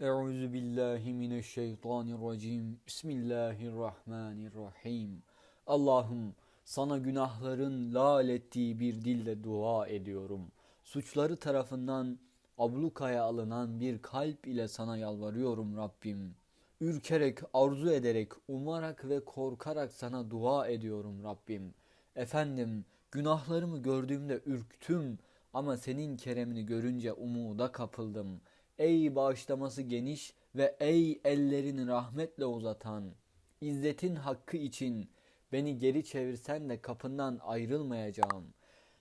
Euzu billahi mineşşeytanirracim. Bismillahirrahmanirrahim. Allah'ım sana günahların lal ettiği bir dille dua ediyorum. Suçları tarafından ablukaya alınan bir kalp ile sana yalvarıyorum Rabbim. Ürkerek, arzu ederek, umarak ve korkarak sana dua ediyorum Rabbim. Efendim, günahlarımı gördüğümde ürktüm ama senin keremini görünce umuda kapıldım.'' Ey bağışlaması geniş ve ey ellerini rahmetle uzatan, İzzetin hakkı için beni geri çevirsen de kapından ayrılmayacağım.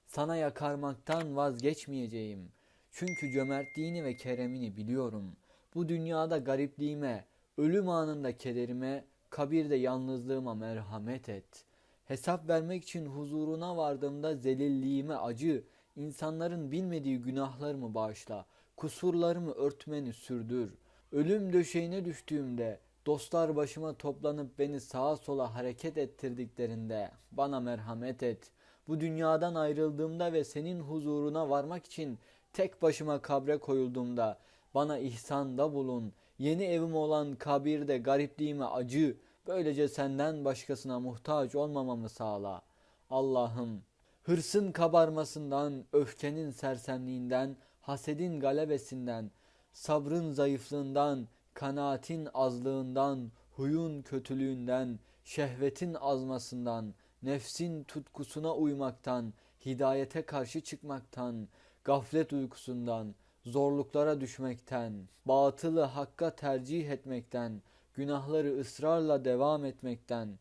Sana yakarmaktan vazgeçmeyeceğim. Çünkü cömertliğini ve keremini biliyorum. Bu dünyada garipliğime, ölüm anında kederime, kabirde yalnızlığıma merhamet et. Hesap vermek için huzuruna vardığımda zelilliğime acı, insanların bilmediği günahlarımı bağışla.'' Kusurlarımı örtmeni sürdür. Ölüm döşeğine düştüğümde dostlar başıma toplanıp beni sağa sola hareket ettirdiklerinde bana merhamet et. Bu dünyadan ayrıldığımda ve senin huzuruna varmak için tek başıma kabre koyulduğumda bana ihsanda bulun. Yeni evim olan kabirde garipliğime acı. Böylece senden başkasına muhtaç olmamamı sağla. Allah'ım hırsın kabarmasından, öfkenin sersemliğinden, hasedin galebesinden, sabrın zayıflığından, kanaatin azlığından, huyun kötülüğünden, şehvetin azmasından, nefsin tutkusuna uymaktan, hidayete karşı çıkmaktan, gaflet uykusundan, zorluklara düşmekten, batılı hakka tercih etmekten, günahları ısrarla devam etmekten,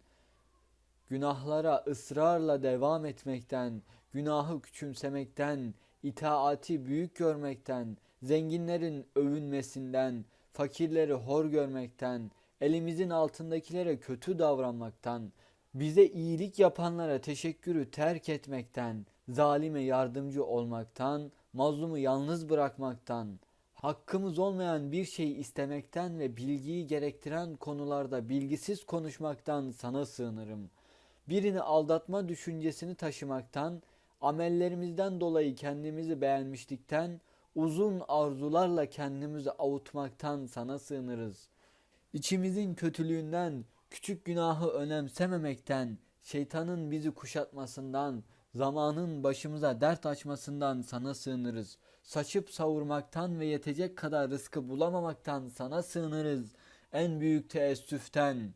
günahlara ısrarla devam etmekten, günahı küçümsemekten, itaati büyük görmekten, zenginlerin övünmesinden, fakirleri hor görmekten, elimizin altındakilere kötü davranmaktan, bize iyilik yapanlara teşekkürü terk etmekten, zalime yardımcı olmaktan, mazlumu yalnız bırakmaktan, hakkımız olmayan bir şey istemekten ve bilgiyi gerektiren konularda bilgisiz konuşmaktan sana sığınırım. Birini aldatma düşüncesini taşımaktan, amellerimizden dolayı kendimizi beğenmişlikten, uzun arzularla kendimizi avutmaktan sana sığınırız. İçimizin kötülüğünden, küçük günahı önemsememekten, şeytanın bizi kuşatmasından, zamanın başımıza dert açmasından sana sığınırız. Saçıp savurmaktan ve yetecek kadar rızkı bulamamaktan sana sığınırız. En büyük teessüften,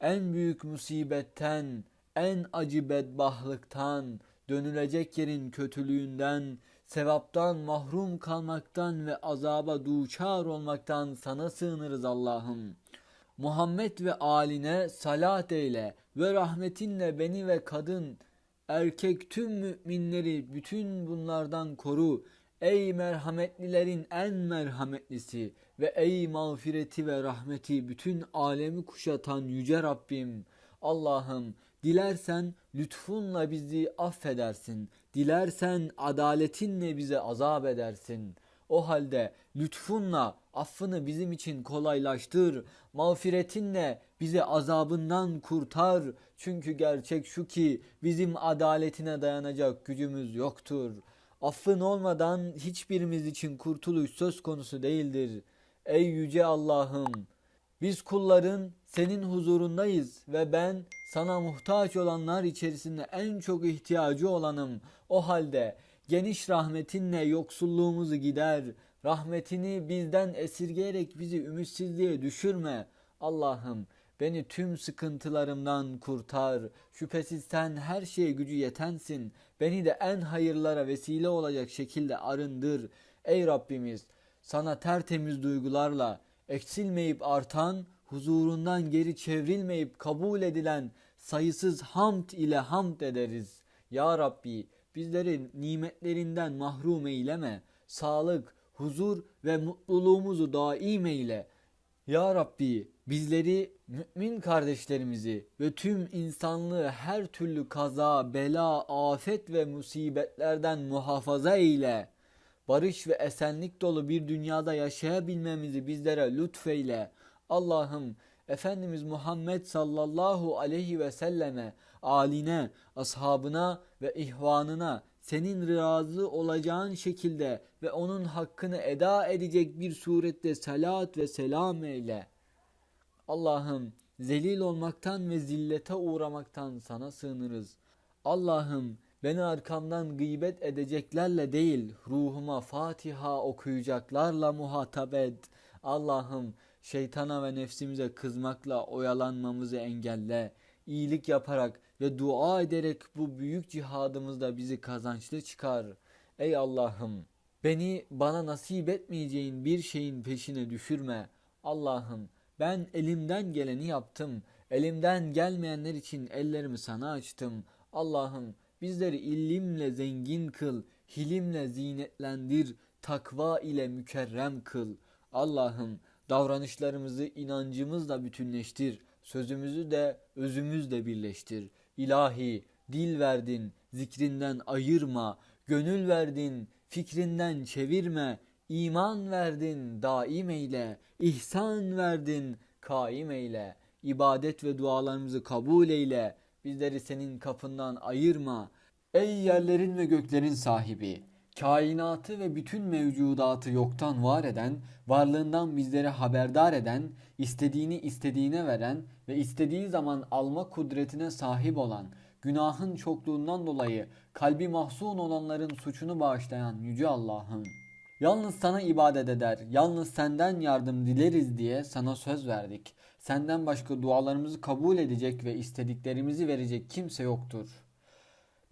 en büyük musibetten, en acı bedbahlıktan, dönülecek yerin kötülüğünden, sevaptan mahrum kalmaktan ve azaba duçar olmaktan sana sığınırız Allah'ım. Muhammed ve aline salat eyle ve rahmetinle beni ve kadın, erkek tüm müminleri bütün bunlardan koru. Ey merhametlilerin en merhametlisi ve ey mağfireti ve rahmeti bütün alemi kuşatan yüce Rabbim. Allah'ım dilersen lütfunla bizi affedersin. Dilersen adaletinle bize azap edersin. O halde lütfunla affını bizim için kolaylaştır. Mağfiretinle bizi azabından kurtar. Çünkü gerçek şu ki bizim adaletine dayanacak gücümüz yoktur. Affın olmadan hiçbirimiz için kurtuluş söz konusu değildir. Ey yüce Allah'ım biz kulların senin huzurundayız ve ben sana muhtaç olanlar içerisinde en çok ihtiyacı olanım. O halde geniş rahmetinle yoksulluğumuzu gider. Rahmetini bizden esirgeyerek bizi ümitsizliğe düşürme. Allah'ım beni tüm sıkıntılarımdan kurtar. Şüphesiz sen her şeye gücü yetensin. Beni de en hayırlara vesile olacak şekilde arındır. Ey Rabbimiz sana tertemiz duygularla eksilmeyip artan, huzurundan geri çevrilmeyip kabul edilen sayısız hamd ile hamd ederiz. Ya Rabbi bizleri nimetlerinden mahrum eyleme. Sağlık, huzur ve mutluluğumuzu daim eyle. Ya Rabbi bizleri, mümin kardeşlerimizi ve tüm insanlığı her türlü kaza, bela, afet ve musibetlerden muhafaza eyle. Barış ve esenlik dolu bir dünyada yaşayabilmemizi bizlere lütfeyle. Allah'ım Efendimiz Muhammed sallallahu aleyhi ve selleme, aline, ashabına ve ihvanına senin razı olacağın şekilde ve onun hakkını eda edecek bir surette salat ve selam eyle. Allah'ım zelil olmaktan ve zillete uğramaktan sana sığınırız. Allah'ım beni arkamdan gıybet edeceklerle değil ruhuma Fatiha okuyacaklarla muhatap et. Allah'ım şeytana ve nefsimize kızmakla oyalanmamızı engelle. İyilik yaparak ve dua ederek bu büyük cihadımızda bizi kazançlı çıkar. Ey Allah'ım beni bana nasip etmeyeceğin bir şeyin peşine düşürme. Allah'ım ben elimden geleni yaptım. Elimden gelmeyenler için ellerimi sana açtım. Allah'ım bizleri ilimle zengin kıl, hilimle zinetlendir, takva ile mükerrem kıl. Allah'ım davranışlarımızı inancımızla bütünleştir, sözümüzü de özümüzle birleştir. İlahi dil verdin, zikrinden ayırma, gönül verdin, fikrinden çevirme, iman verdin, daim eyle, ihsan verdin, kaim eyle, ibadet ve dualarımızı kabul eyle, bizleri senin kapından ayırma. Ey yerlerin ve göklerin sahibi, kainatı ve bütün mevcudatı yoktan var eden, varlığından bizleri haberdar eden, istediğini istediğine veren ve istediği zaman alma kudretine sahip olan, günahın çokluğundan dolayı kalbi mahzun olanların suçunu bağışlayan Yüce Allah'ım. Yalnız sana ibadet eder, yalnız senden yardım dileriz diye sana söz verdik. Senden başka dualarımızı kabul edecek ve istediklerimizi verecek kimse yoktur.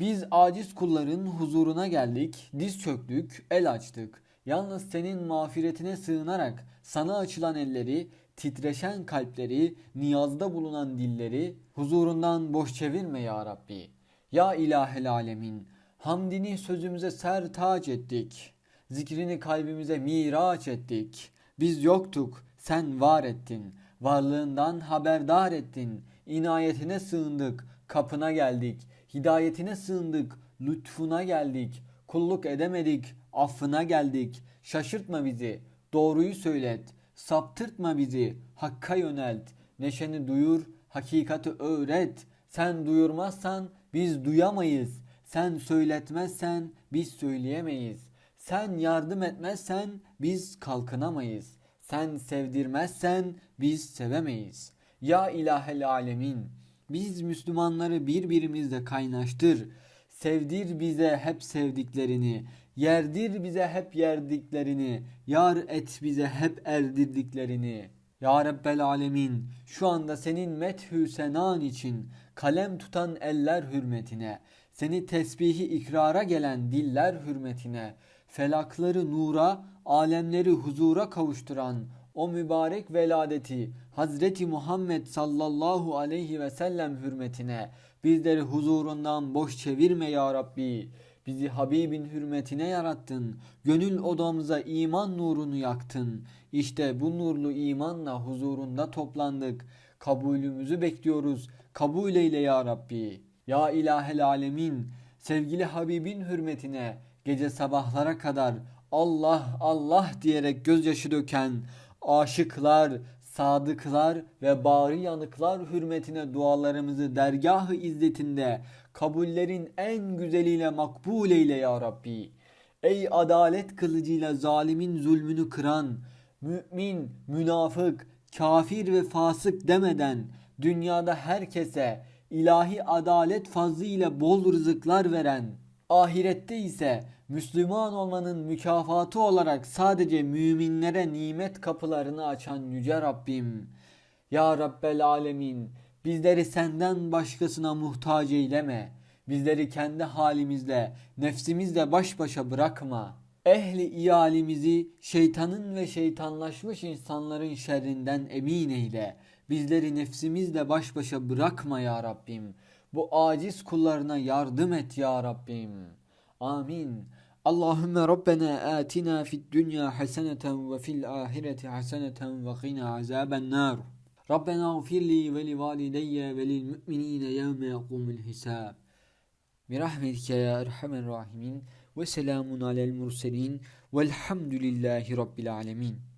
Biz aciz kulların huzuruna geldik, diz çöktük, el açtık. Yalnız senin mağfiretine sığınarak sana açılan elleri, titreşen kalpleri, niyazda bulunan dilleri huzurundan boş çevirme ya Rabbi. Ya ilahel alemin, hamdini sözümüze ser taç ettik. Zikrini kalbimize miraç ettik. Biz yoktuk, sen var ettin. Varlığından haberdar ettin. İnayetine sığındık, kapına geldik. Hidayetine sığındık, lütfuna geldik. Kulluk edemedik, affına geldik. Şaşırtma bizi, doğruyu söylet. Saptırtma bizi, hakka yönelt. Neşeni duyur, hakikati öğret. Sen duyurmazsan biz duyamayız. Sen söyletmezsen biz söyleyemeyiz. Sen yardım etmezsen biz kalkınamayız. Sen sevdirmezsen biz sevemeyiz. Ya ilahel alemin biz Müslümanları birbirimizle kaynaştır. Sevdir bize hep sevdiklerini. Yerdir bize hep yerdiklerini. Yar et bize hep erdirdiklerini. Ya Rabbel Alemin şu anda senin methü senan için kalem tutan eller hürmetine, seni tesbihi ikrara gelen diller hürmetine, felakları nura, alemleri huzura kavuşturan o mübarek veladeti Hazreti Muhammed sallallahu aleyhi ve sellem hürmetine bizleri huzurundan boş çevirme ya Rabbi. Bizi Habibin hürmetine yarattın. Gönül odamıza iman nurunu yaktın. İşte bu nurlu imanla huzurunda toplandık. Kabulümüzü bekliyoruz. Kabul eyle ya Rabbi. Ya ilahel alemin. Sevgili Habibin hürmetine gece sabahlara kadar Allah Allah diyerek gözyaşı döken aşıklar, sadıklar ve bari yanıklar hürmetine dualarımızı dergahı izzetinde kabullerin en güzeliyle makbul eyle ya Rabbi. Ey adalet kılıcıyla zalimin zulmünü kıran, mümin, münafık, kafir ve fasık demeden dünyada herkese ilahi adalet fazlı ile bol rızıklar veren, ahirette ise Müslüman olmanın mükafatı olarak sadece müminlere nimet kapılarını açan yüce Rabbim. Ya Rabbel Alemin bizleri senden başkasına muhtaç eyleme. Bizleri kendi halimizle, nefsimizle baş başa bırakma. Ehli iyalimizi şeytanın ve şeytanlaşmış insanların şerrinden emin eyle. Bizleri nefsimizle baş başa bırakma ya Rabbim. Bu aciz kullarına yardım et ya Rabbim. Amin. اللهم ربنا آتنا في الدنيا حسنة وفي الآخرة حسنة وقنا عذاب النار. ربنا اغفر لي ولوالدي وللمؤمنين يوم يقوم الحساب. برحمتك يا أرحم الراحمين وسلام على المرسلين والحمد لله رب العالمين.